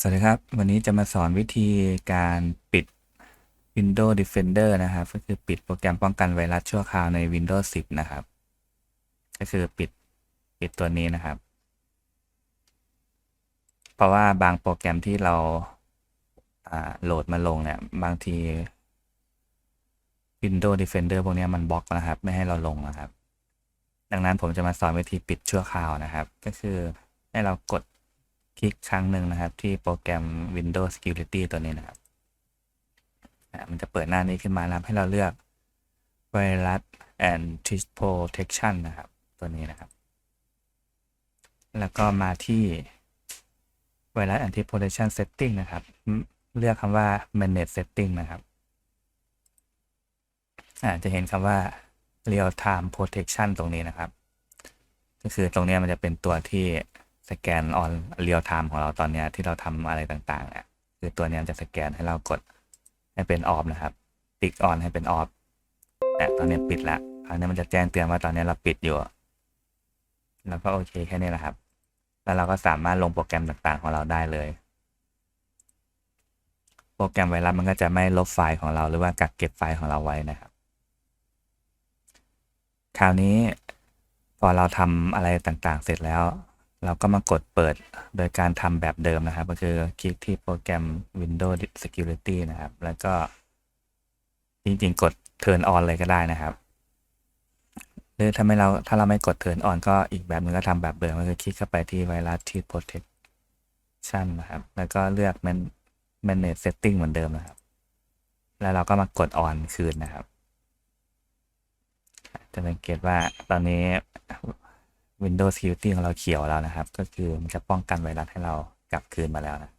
สวัสดีครับ วันนี้จะมาสอนวิธีการปิด Windows Defender นะครับ ก็คือปิดโปรแกรมป้องกันไวรัสชั่วคราวใน Windows 10 นะครับ ก็คือปิดปิดตัวนี้นะครับ เพราะว่าบางโปรแกรมที่เราโหลดมาลงเนี่ย บางที Windows Defender พวกนี้มันบล็อกนะครับ ไม่ให้เราลงนะครับ ดังนั้นผมจะมาสอนวิธีปิดชั่วคราวนะครับ ก็คือให้เรากด คลิกครั้งหนึ่งนะครับ ที่โปรแกรม Windows Security ตัวนี้นะครับอะมันจะเปิดหน้านี้ขึ้นมานะครับให้เราเลือก Virus and Threat Protection นะครับ ตัวนี้นะครับ แล้วก็มาที่ Virus and Threat Protection Setting นะครับ เลือกคำว่า Manage Setting นะครับอ่าจะเห็นคำว่า Real Time Protection ตรงนี้นะครับ ก็คือตรงนี้มันจะเป็นตัวที่ สแกนออนเรียลไทม์ของเราตอนเนี้ยที่เราทำอะไรต่างๆเนี่ยคือตัวนี้จะสแกนให้เรากดให้เป็นออฟนะครับ ติ๊กออนให้เป็นออฟแต่ตอนนี้ปิดละคราวนี้มันจะแจ้งเตือนว่าตอนนี้เราปิดอยู่ แล้วก็โอเคแค่นี้แหละครับ แล้วเราก็สามารถลงโปรแกรมต่างๆของเราได้เลย โปรแกรมไวรัสมันก็จะไม่ลบไฟล์ของเราหรือว่ากักเก็บไฟล์ของเราไว้นะครับ คราวนี้พอเราทำอะไรต่างๆ เสร็จแล้ว เราก็มากดเปิดโดยการทำแบบเดิมนะครับ ก็คือคลิกที่โปรแกรม Windows Security นะครับ แล้วก็จริงๆ กด Turn on เลยก็ได้นะครับ หรือถ้าไม่เราถ้าเราไม่กด Turn on ก็อีกแบบหนึงก็ทำแบบเดิมก็คือคลิกเข้าไปที่ Virus Threat Protection นะครับ แล้วก็เลือก Man- Manage Setting เหมือนเดิมนะครับ แล้วเราก็มากด on คืนนะครับ จะสังเกตว่าตอนนี้ Windows Security ของเราเขียวแล้วนะครับ ก็คือมันจะป้องกันไวรัสให้เรากลับคืนมาแล้วนะ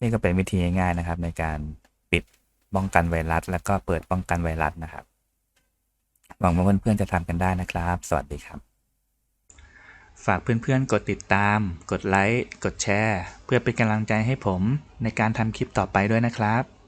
นี่ก็เป็นวิธีง่ายๆนะครับ ในการปิดป้องกันไวรัส แล้วก็เปิดป้องกันไวรัสนะครับ หวังว่าเพื่อนๆจะทำกันได้นะครับ สวัสดีครับ ฝากเพื่อนๆ กดติดตาม กดไลค์ กดแชร์ เพื่อเป็นกำลังใจให้ผมในการทำคลิปต่อไปด้วยนะครับ